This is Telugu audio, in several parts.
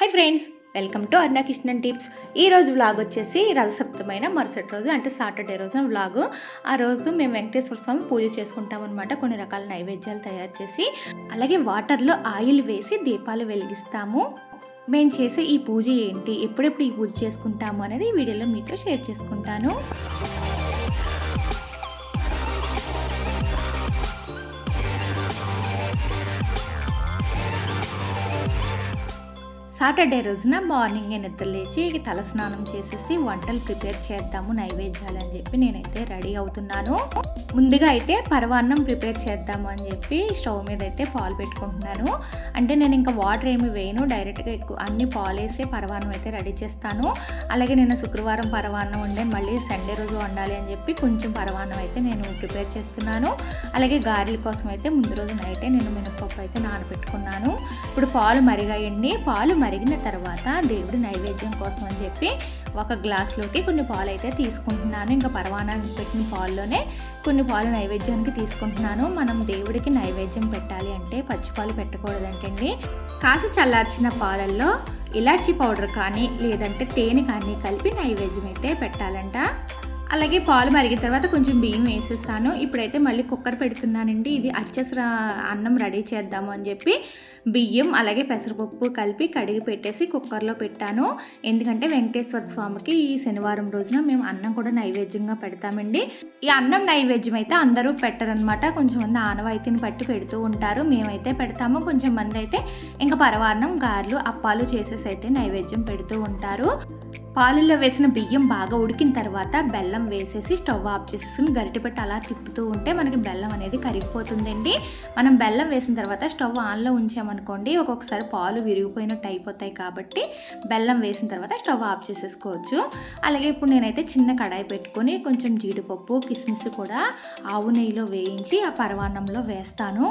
Hi friends welcome to Arna Krishnan tips ఈ రోజు వ్లాగ్ వచ్చేసి రథసప్తమైన మరుసటి రోజు అంటే సాటర్డే రోజున వ్లాగ్ ఆ రోజు మేము వెంకటేశ్వర స్వామి పూజ చేసుకుంటాం అనమాట కొన్ని రకాల నైవేద్యాలు తయారు చేసి అలాగే వాటర్లో ఆయిల్ వేసి దీపాలు వెలిగిస్తాము. మేము చేసే ఈ పూజ ఏంటి ఎప్పుడెప్పుడు ఈ పూజ చేసుకుంటాము అనేది ఈ వీడియోలో మీతో షేర్ చేసుకుంటాను. సాటర్డే రోజున మార్నింగ్ నిద్ర లేచి తల స్నానం చేసేసి వంటలు ప్రిపేర్ చేద్దాము నైవేద్యాలు అని చెప్పి నేనైతే రెడీ అవుతున్నాను. ముందుగా అయితే పరవాన్నం ప్రిపేర్ చేద్దాము అని చెప్పి స్టవ్ మీద అయితే పాలు పెట్టుకుంటున్నాను. అంటే నేను ఇంకా వాటర్ ఏమి వేయను డైరెక్ట్గా ఎక్కువ అన్ని పాలు వేసి పరవాన్నం అయితే రెడీ చేస్తాను. అలాగే నేను శుక్రవారం పరవాన్నం ఉండే మళ్ళీ సండే రోజు వండాలి అని చెప్పి కొంచెం పరవాన్నం అయితే నేను ప్రిపేర్ చేస్తున్నాను. అలాగే గారెల కోసం అయితే ముందు రోజు నైటే నేను మినపప్పు అయితే నానబెట్టుకున్నాను. ఇప్పుడు పాలు మరిగాయండి. పాలు మరి కరిగిన తర్వాత దేవుడి నైవేద్యం కోసం అని చెప్పి ఒక గ్లాస్లోకి కొన్ని పాలు అయితే తీసుకుంటున్నాను. ఇంకా పరవానా పెట్టిన పాల్లోనే కొన్ని పాలు నైవేద్యానికి తీసుకుంటున్నాను. మనం దేవుడికి నైవేద్యం పెట్టాలి అంటే పచ్చిపాలు పెట్టకూడదంటండి. కాసి చల్లార్చిన పాలల్లో ఇలాచీ పౌడర్ కానీ లేదంటే తేనె కానీ కలిపి నైవేద్యం అయితే పెట్టాలంట. అలాగే పాలు మరిగిన తర్వాత కొంచెం బియ్యం వేసేస్తాను. ఇప్పుడైతే మళ్ళీ కుక్కర్ పెడుతున్నానండి. ఇది అచ్చసర అన్నం రెడీ చేద్దాము అని చెప్పి బియ్యం అలాగే పెసరపప్పు కలిపి కడిగి పెట్టేసి కుక్కర్లో పెట్టాను. ఎందుకంటే వెంకటేశ్వర స్వామికి ఈ శనివారం రోజున మేము అన్నం కూడా నైవేద్యంగా పెడతామండి. ఈ అన్నం నైవేద్యం అయితే అందరూ పెట్టరనమాట కొంచెం మంది ఆనవాయితీని బట్టి పెడుతూ ఉంటారు. మేమైతే పెడతాము. కొంచెం మంది అయితే ఇంకా పరవాన్నం గారెలు అప్పాలు చేసేసి అయితే నైవేద్యం పెడుతూ ఉంటారు. పాలల్లో వేసిన బియ్యం బాగా ఉడికిన తర్వాత బెల్లం వేసేసి స్టవ్ ఆఫ్ చేసేసుకుని గరిటె పెట్టి అలా తిప్పుతూ ఉంటే మనకి బెల్లం అనేది కరిగిపోతుందండి. మనం బెల్లం వేసిన తర్వాత స్టవ్ ఆన్లో అనుకోండి ఒక్కొక్కసారి పాలు విరిగిపోయినట్టు అయిపోతాయి కాబట్టి బెల్లం వేసిన తర్వాత స్టవ్ ఆఫ్ చేసేసుకోవచ్చు. అలాగే ఇప్పుడు నేనైతే చిన్న కడాయి పెట్టుకొని కొంచెం జీడిపప్పు కిస్మిస్ కూడా ఆవు నెయ్యిలో వేయించి ఆ పరవాన్నంలో వేస్తాను.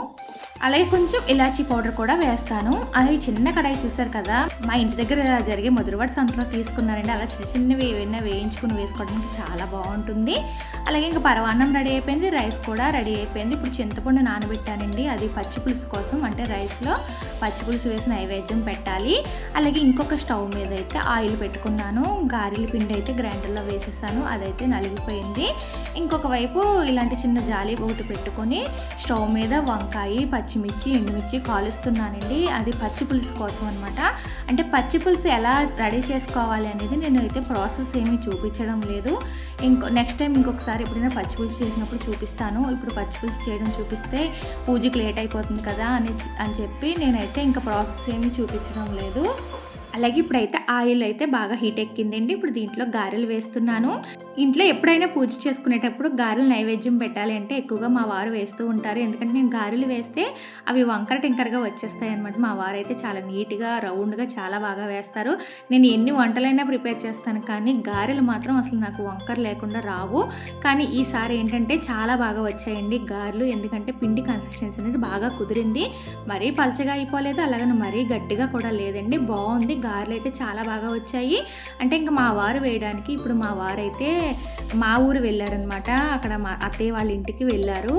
అలాగే కొంచెం ఇలాచీ పౌడర్ కూడా వేస్తాను. అలాగే చిన్న కడాయి చూసారు కదా మా ఇంటి దగ్గర జరిగే మధురవాడి సంతలో తీసుకున్నారండి. అలా చిన్న చిన్నవి ఏవైనా వేయించుకుని వేసుకోవడానికి చాలా బాగుంటుంది. అలాగే ఇంకా పరవాన్నం రెడీ అయిపోయింది రైస్ కూడా రెడీ అయిపోయింది. ఇప్పుడు చింతపండు నానబెట్టానండి. అది పచ్చి పులుసు కోసం అంటే రైస్లో పచ్చిపులుసు వేసి నైవేద్యం పెట్టాలి. అలాగే ఇంకొక స్టవ్ మీద అయితే ఆయిల్ పెట్టుకున్నాను. గారెల పిండి అయితే గ్రైండర్లో వేసేసాను. అదైతే నలిగిపోయింది. ఇంకొక వైపు ఇలాంటి చిన్న జాలి ఒకటి పెట్టుకొని స్టవ్ మీద వంకాయ పచ్చిమిర్చి ఎండుమిర్చి కాలుస్తున్నానండి. అది పచ్చి పులుసు కోసం అనమాట అంటే పచ్చి పులుసు ఎలా రెడీ చేసుకోవాలి అనేది నేను అయితే ప్రాసెస్ ఏమీ చూపించడం లేదు. ఇంకో నెక్స్ట్ టైం ఇంకొకసారి ఎప్పుడైనా పచ్చి పులుసు చేసినప్పుడు చూపిస్తాను. ఇప్పుడు పచ్చి పులుసు చేయడం చూపిస్తే పూజకి లేట్ అయిపోతుంది కదా అని అని చెప్పి నేనైతే ఇంకా ప్రాసెస్ ఏమీ చూపించడం లేదు. అలాగే ఇప్పుడైతే ఆయిల్ అయితే బాగా హీట్ ఎక్కిందండి. ఇప్పుడు దీంట్లో గారెలు వేస్తున్నాను. ఇంట్లో ఎప్పుడైనా పూజ చేసుకునేటప్పుడు గారెలు నైవేద్యం పెట్టాలి అంటే ఎక్కువగా మా వారు వేస్తూ ఉంటారు. ఎందుకంటే నేను గారెలు వేస్తే అవి వంకర టింకరగా వచ్చేస్తాయి అనమాట మా వారు అయితే చాలా నీట్గా రౌండ్గా చాలా బాగా వేస్తారు. నేను ఎన్ని వంటలైనా ప్రిపేర్ చేస్తాను కానీ గారెలు మాత్రం అసలు నాకు వంకర లేకుండా రావు. కానీ ఈసారి ఏంటంటే చాలా బాగా వచ్చాయండి గారెలు. ఎందుకంటే పిండి కన్సిస్టెన్సీ అనేది బాగా కుదిరింది. మరీ పలచగా అయిపోలేదు. అలాగని మరీ గట్టిగా కూడా లేదండి. బాగుంది. గారెలు అయితే చాలా బాగా వచ్చాయి. అంటే ఇంకా మా వారు వేయడానికి ఇప్పుడు మా వారు అయితే మా ఊరు వెళ్ళారనమాట అక్కడ మా అత్తయ్య వాళ్ళ ఇంటికి వెళ్ళారు.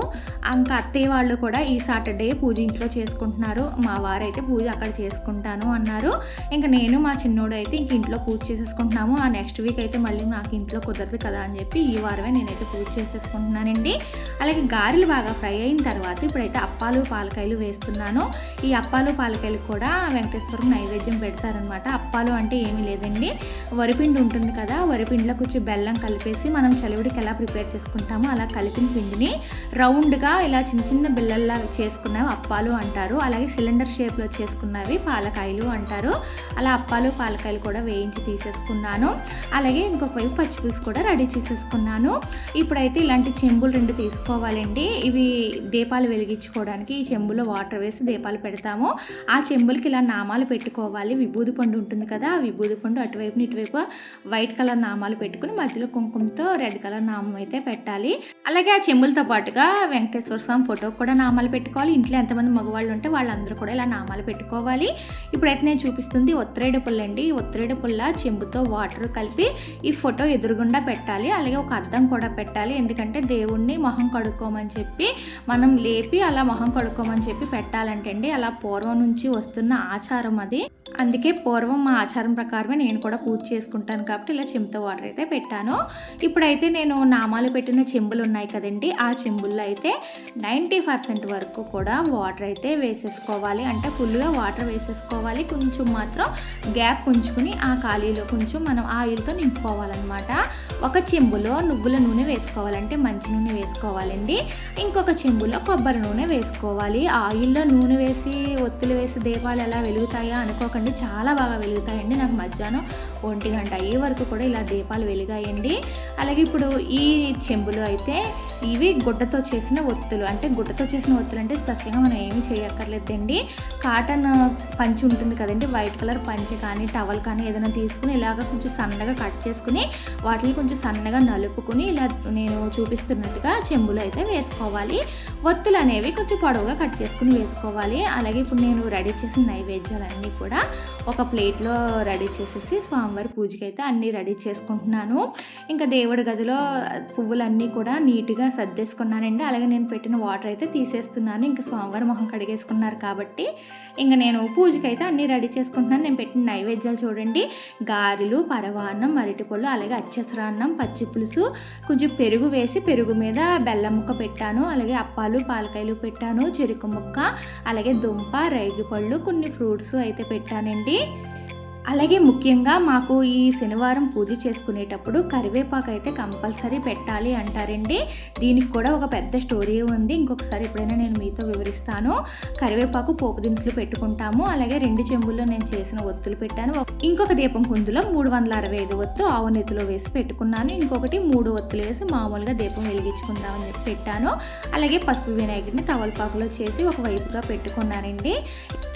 ఇంకా అత్తయ్య వాళ్ళు కూడా ఈ సాటర్డే పూజ ఇంట్లో చేసుకుంటున్నారు. మా వారు అయితే పూజ అక్కడ చేసుకుంటాను అన్నారు. ఇంకా నేను మా చిన్నోడు అయితే ఇంక ఇంట్లో పూజ చేసేసుకుంటున్నాము. ఆ నెక్స్ట్ వీక్ అయితే మళ్ళీ నాకు ఇంట్లో కుదరదు కదా అని చెప్పి ఈ వారమే నేనైతే పూజ చేసేసుకుంటున్నానండి. అలాగే గారెలు బాగా ఫ్రై అయిన తర్వాత ఇప్పుడైతే అప్పాలు పాలకాయలు వేస్తున్నాను. ఈ అప్పాలు పాలకాయలు కూడా వెంకటేశ్వరం నైవేద్యం పెడతారనమాట అప్పాలు అంటే ఏమీ లేదండి. వరిపిండి ఉంటుంది కదా వరిపిండిలో కొంచెం బెల్లం కలిపి కలిపేసి మనం చలివిడికి ఎలా ప్రిపేర్ చేసుకుంటామో అలా కలిపిన పిండిని రౌండ్గా ఇలా చిన్న చిన్న బిళ్ళల్లా చేసుకున్నవి అప్పాలు అంటారు. అలాగే సిలిండర్ షేప్లో చేసుకున్నవి పాలకాయలు అంటారు. అలా అప్పాలు పాలకాయలు కూడా వేయించి తీసేసుకున్నాను. అలాగే ఇంకొక వైపు పచ్చిపులుసు కూడా రెడీ చేసేసుకున్నాను. ఇప్పుడైతే ఇలాంటి చెంబులు రెండు తీసుకోవాలండి. ఇవి దీపాలు వెలిగించుకోవడానికి ఈ చెంబులో వాటర్ వేసి దీపాలు పెడతాము. ఆ చెంబులకి ఇలా నామాలు పెట్టుకోవాలి. విభూది పండు ఉంటుంది కదా ఆ విభూది పండు అటువైపు ఇటువైపు వైట్ కలర్ నామాలు పెట్టుకుని మధ్యలో కుంకుమతో రెడ్ కలర్ నామం అయితే పెట్టాలి. అలాగే ఆ చెంబులతో పాటుగా వెంకటేశ్వర స్వామి ఫోటోకి కూడా నామాలు పెట్టుకోవాలి. ఇంట్లో ఎంతమంది మగవాళ్ళు ఉంటే వాళ్ళందరూ కూడా ఇలా నామాలు పెట్టుకోవాలి. ఇప్పుడైతే నేను చూపిస్తుంది ఒత్తిరేడు పుల్ల అండి ఒత్తిరేడు పుల్ల చెంబుతో వాటర్ కలిపి ఈ ఫోటో ఎదురుగుండా పెట్టాలి. అలాగే ఒక అద్దం కూడా పెట్టాలి. ఎందుకంటే దేవుణ్ణి మొహం కడుక్కోమని చెప్పి మనం లేపి అలా మొహం కడుక్కోమని చెప్పి పెట్టాలంటే అండి అలా పూర్వం నుంచి వస్తున్న ఆచారం అది. అందుకే పూర్వం మా ఆచారం ప్రకారమే నేను కూడా పూజ చేసుకుంటాను కాబట్టి ఇలా చెంబుతో వాటర్ అయితే పెట్టాను. ఇప్పుడైతే నేను నామాలు పెట్టిన చెంబులు ఉన్నాయి కదండి ఆ చెంబుల్లో అయితే నైంటీ పర్సెంట్ వరకు కూడా వాటర్ అయితే వేసేసుకోవాలి. అంటే ఫుల్గా వాటర్ వేసేసుకోవాలి. కొంచెం మాత్రం గ్యాప్ ఉంచుకుని ఆ ఖాళీలో కొంచెం మనం ఆయిల్తో నింపుకోవాలన్నమాట. ఒక చెంబులో నువ్వుల నూనె వేసుకోవాలంటే మంచి నూనె వేసుకోవాలండి. ఇంకొక చెంబులో కొబ్బరి నూనె వేసుకోవాలి. ఆయిల్లో నూనె వేసి ఒత్తులు వేసి దీపాలు ఎలా వెలుగుతాయా అనుకోకండి. చాలా బాగా వెలుగుతాయండి. నాకు మధ్యాహ్నం ఒంటి గంట అయ్యే వరకు కూడా ఇలా దీపాలు వెలిగాయండి. అలాగే ఇప్పుడు ఈ చెంబులు అయితే ఇవి గుడ్డతో చేసిన ఒత్తులు. అంటే గుడ్డతో చేసిన ఒత్తులు అంటే స్పష్టంగా మనం ఏమీ చేయక్కర్లేదండి. కాటన్ పంచి ఉంటుంది కదండి వైట్ కలర్ పంచి కానీ టవల్ కానీ ఏదైనా తీసుకుని ఇలాగ కొంచెం సన్నగా కట్ చేసుకుని వాటిని కొంచెం సన్నగా నలుపుకుని ఇలా నేను చూపిస్తున్నట్టుగా చెంబులు అయితే వేసుకోవాలి. ఒత్తులు అనేవి కొంచెం పొడవుగా కట్ చేసుకుని వేసుకోవాలి. అలాగే ఇప్పుడు నేను రెడీ చేసిన నైవేద్యాలన్నీ కూడా ఒక ప్లేట్లో రెడీ చేసేసి స్వామివారి పూజకి అయితే అన్నీ రెడీ చేసుకుంటున్నాను. ఇంకా దేవుడి గదిలో పువ్వులన్నీ కూడా నీట్గా సర్దేసుకున్నానండి. అలాగే నేను పెట్టిన వాటర్ అయితే తీసేస్తున్నాను. ఇంకా స్వామివారి మొహం కడిగేసుకున్నారు కాబట్టి ఇంకా నేను పూజకి అయితే అన్నీ రెడీ చేసుకుంటున్నాను. నేను పెట్టిన నైవేద్యాలు చూడండి. గారెలు పరవాన్నం అరటిపళ్ళు అలాగే అచ్చసరాన్నం పచ్చి పులుసు కొంచెం పెరుగు వేసి పెరుగు మీద బెల్లం ముక్క పెట్టాను. అలాగే అప్పాలు పాలకాయలు పెట్టాను చెరుకు ముక్క అలాగే దుంప రేగిపళ్ళు కొన్ని ఫ్రూట్స్ అయితే పెట్టానండి. అలాగే ముఖ్యంగా మాకు ఈ శనివారం పూజ చేసుకునేటప్పుడు కరివేపాకు అయితే కంపల్సరీ పెట్టాలి అంటారండి. దీనికి కూడా ఒక పెద్ద స్టోరీ ఉంది. ఇంకొకసారి ఎప్పుడైనా నేను మీతో వివరిస్తాను. కరివేపాకు పోపు దినుసులు పెట్టుకుంటాము. అలాగే రెండు చెంబుల్లో నేను చేసిన ఒత్తులు పెట్టాను. ఇంకొక దీపం కుందులో మూడు వందల అరవై ఐదు ఒత్తు ఆవు నెత్తిలో వేసి పెట్టుకున్నాను. ఇంకొకటి మూడు ఒత్తులు వేసి మామూలుగా దీపం వెలిగించుకుందామని చెప్పి పెట్టాను. అలాగే పసుపు వినాయకుడిని తవలపాకులో చేసి ఒక వైపుగా పెట్టుకున్నానండి.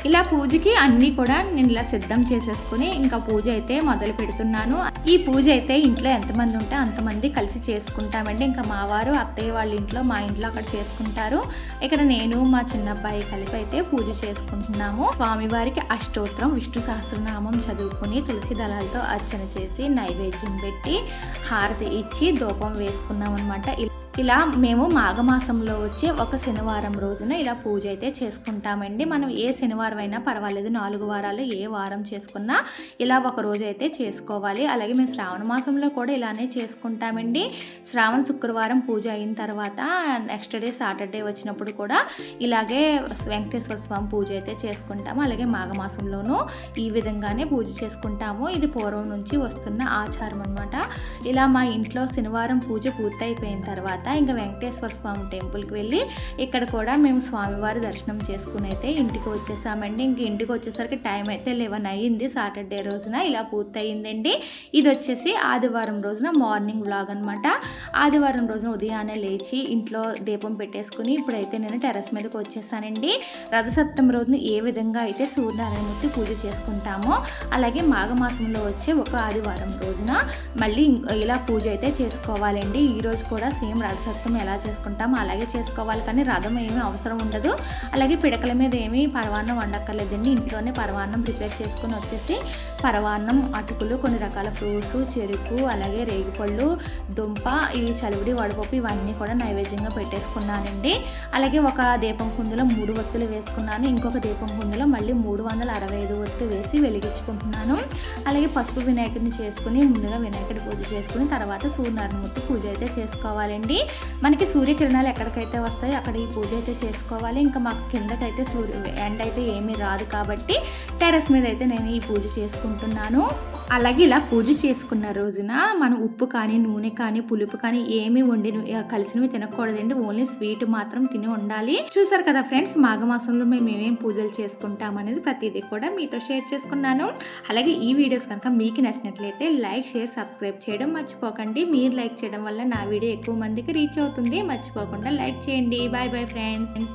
ఇలా పూజకి అన్నీ కూడా నేను ఇలా సిద్ధం చేసేసుకుని ఇంకా పూజ అయితే మొదలు పెడుతున్నాను. ఈ పూజ అయితే ఇంట్లో ఎంతమంది ఉంటే అంతమంది కలిసి చేసుకుంటామండి. ఇంకా మా వారు అత్తయ్య వాళ్ళ ఇంట్లో మా ఇంట్లో అక్కడ చేసుకుంటారు. ఇక్కడ నేను మా చిన్నబ్బాయి కలిపి అయితే పూజ చేసుకుంటున్నాము. స్వామివారికి అష్టోత్తరం విష్ణు సహస్రనామం చదువుకుని తులసి దళాలతో అర్చన చేసి నైవేద్యం పెట్టి హారతి ఇచ్చి దూపం వేసుకున్నాం అనమాట ఇలా మేము మాఘమాసంలో వచ్చే ఒక శనివారం రోజున ఇలా పూజ అయితే చేసుకుంటామండి. మనం ఏ శనివారం అయినా పర్వాలేదు నాలుగు వారాలు ఏ వారం చేసుకున్నా ఇలా ఒక రోజు అయితే చేసుకోవాలి. అలాగే మేము శ్రావణ మాసంలో కూడా ఇలానే చేసుకుంటామండి. శ్రావణ శుక్రవారం పూజ అయిన తర్వాత నెక్స్ట్ డే సాటర్డే వచ్చినప్పుడు కూడా ఇలాగే వెంకటేశ్వర స్వామి పూజ అయితే చేసుకుంటాము. అలాగే మాఘమాసంలోనూ ఈ విధంగానే పూజ చేసుకుంటాము. ఇది పూర్వం నుంచి వస్తున్న ఆచారం అనమాట ఇలా మా ఇంట్లో శనివారం పూజ పూర్తయిపోయిన తర్వాత ఇంకా వెంకటేశ్వర స్వామి టెంపుల్కి వెళ్ళి ఇక్కడ కూడా మేము స్వామివారి దర్శనం చేసుకుని అయితే ఇంటికి వచ్చేసామండి. ఇంక ఇంటికి వచ్చేసరికి టైం అయితే లెవెన్ అయ్యింది. సాటర్డే రోజున ఇలా పూర్తయిందండి. ఇది వచ్చేసి ఆదివారం రోజున మార్నింగ్ వ్లాగ్ అనమాట. ఆదివారం రోజున ఉదయాన్నే లేచి ఇంట్లో దీపం పెట్టేసుకుని ఇప్పుడైతే నేను టెరస్ మీదకి వచ్చేసానండి. రథసప్తమి రోజున ఏ విధంగా అయితే సూర్యనారాయణమూర్తి పూజ చేసుకుంటామో అలాగే మాఘమాసంలో వచ్చే ఒక ఆదివారం రోజున మళ్ళీ ఇలా పూజ అయితే చేసుకోవాలండి. ఈరోజు కూడా సేమ్ రథసప్తమి ఎలా చేసుకుంటామో అలాగే చేసుకోవాలి కానీ రథం ఏమీ అవసరం ఉండదు. అలాగే పిడకల మీద ఏమీ పరవాన్నం వండక్కర్లేదండి. ఇంట్లోనే పరవాన్నం ప్రిపేర్ చేసుకుని వచ్చేసి పరవాన్నం అటుకులు కొన్ని రకాల ఫ్రూట్స్ చెరుకు అలాగే రేగిపళ్ళు దుంప ఇవి చలివిడి వడపప్పు ఇవన్నీ కూడా నైవేద్యంగా పెట్టేసుకున్నానండి. అలాగే ఒక దీపం కుందులో మూడు ఒత్తులు వేసుకున్నాను. ఇంకొక దీపం కుందులో మళ్ళీ మూడు వందల అరవై ఐదు ఒత్తు వేసి వెలిగించుకుంటున్నాను. అలాగే పసుపు వినాయకుడిని చేసుకుని ముందుగా వినాయకుడి పూజ చేసుకుని తర్వాత సూర్యనారాయణమూర్తి పూజ అయితే చేసుకోవాలండి. మనకి సూర్యకిరణాలు ఎక్కడికైతే వస్తాయో అక్కడ ఈ పూజ అయితే చేసుకోవాలి. ఇంకా మాకు కిందకైతే సూర్య ఎండ అయితే ఏమీ రాదు కాబట్టి టెరస్ మీద అయితే నేను ఈ పూజ చేసుకుంటున్నాను అలాగే ఇలా పూజ చేసుకున్న రోజున మనం ఉప్పు కానీ నూనె కానీ పులుపు కానీ ఏమి వండి కలిసినవి తినకూడదండి. ఓన్లీ స్వీట్ మాత్రం తిని ఉండాలి. చూసారు కదా ఫ్రెండ్స్ మాఘమాసంలో మేము ఏమేమి పూజలు చేసుకుంటాం అనేది ప్రతిదీ కూడా మీతో షేర్ చేసుకున్నాను. అలాగే ఈ వీడియోస్ కనుక మీకు నచ్చినట్లయితే లైక్ షేర్ సబ్స్క్రైబ్ చేయడం మర్చిపోకండి. మీరు లైక్ చేయడం వల్ల నా వీడియో ఎక్కువ మందికి రీచ్ అవుతుంది. మర్చిపోకుండా లైక్ చేయండి. Bye bye friends.